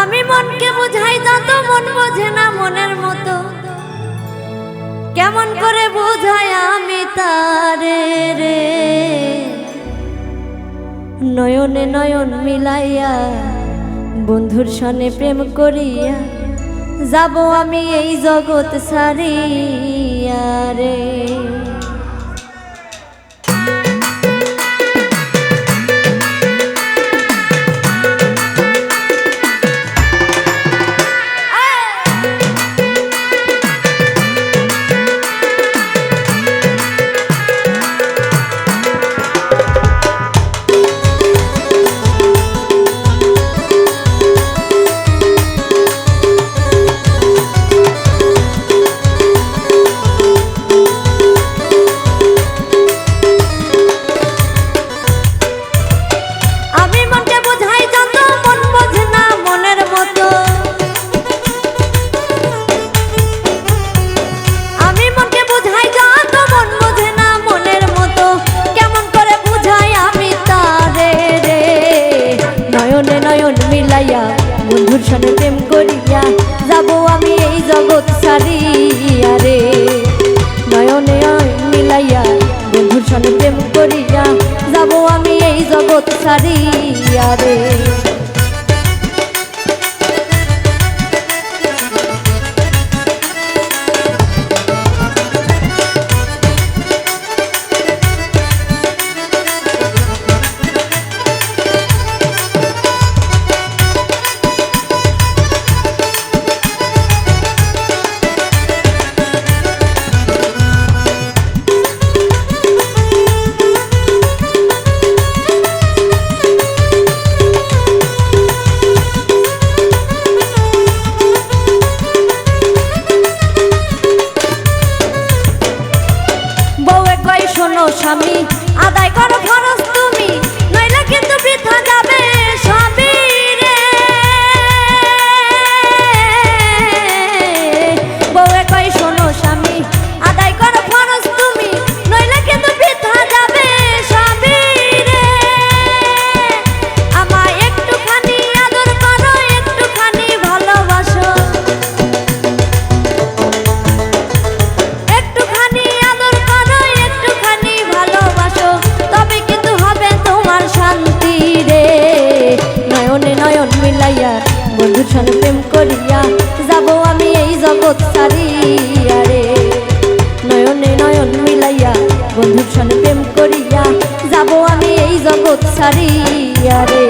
আমি মনকে বুঝাই যত মন বোঝে না মনের মতো। কেমন করে বুঝাই আমি তারে রে? নয়নে নয়ন মিলাইয়া বন্ধুর সনে প্রেম করিয়া যাব আমি এই জগৎ সারিয়া রে। নয়নে মিলাইয়া, বন্ধুর সঙ্গে প্রেম করিয়া, যাব আমি এই জগৎ সারিয়া রে। নয়নে নয়ন মিলাইয়া, বন্ধুর সঙ্গে প্রেম করিয়া, যাব আমি এই জগৎ সারিয়া রে। বন্ধুর সঙ্গে প্রেম করিয়া যাব আমি এই জগৎ সারিয়া রে। নয়নে নয়ন মিলাইয়া বন্ধুর সঙ্গে প্রেম করিয়া যাব আমি এই জগৎ সারিয়া রে।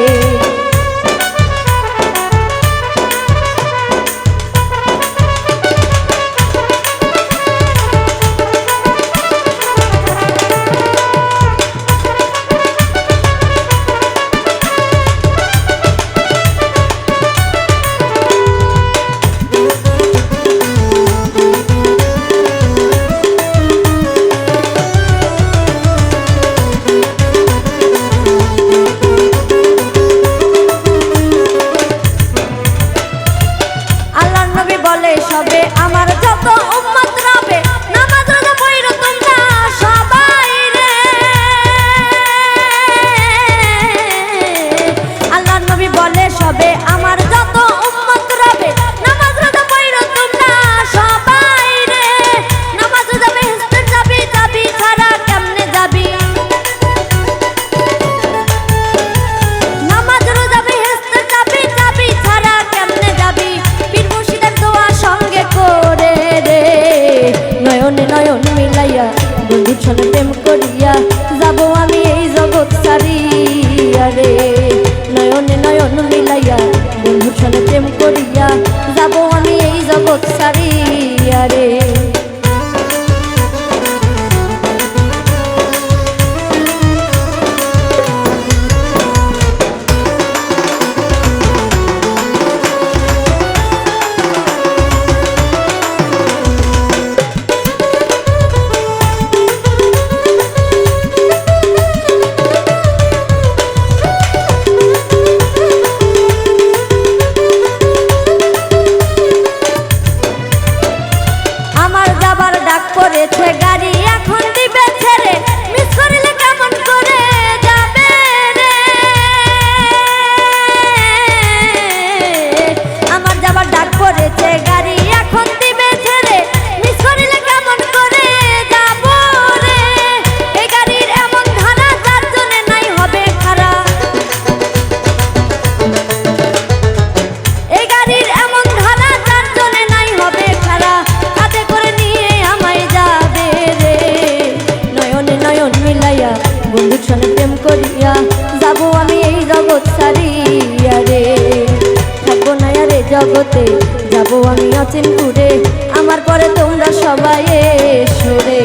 saber মিলাইয়া বন্ধুর সঙ্গে প্রেম করিয়া যাব আমি এই জগৎ ছাড়া জগতে যাব আমি অচিন ঘুরে আমার পরে তোমরা সবাই সরে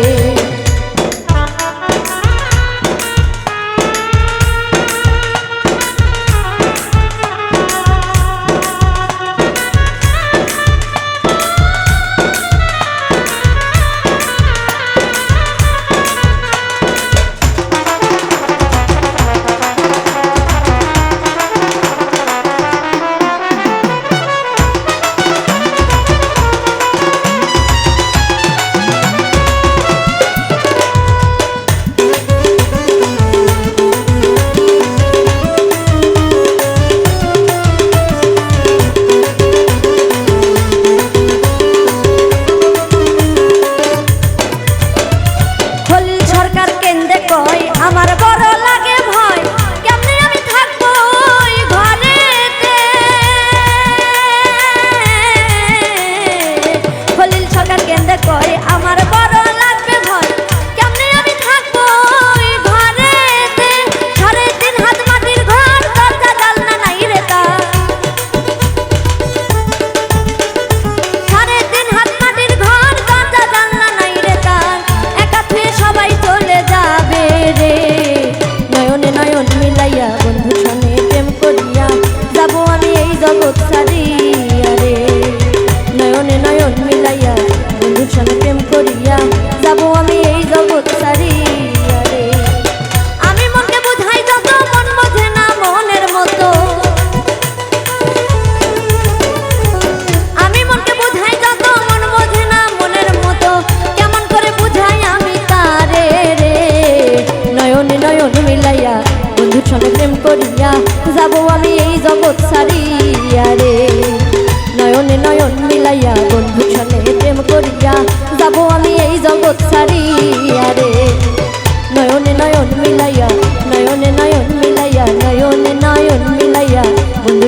hago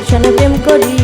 পেছনে প্রেম করি।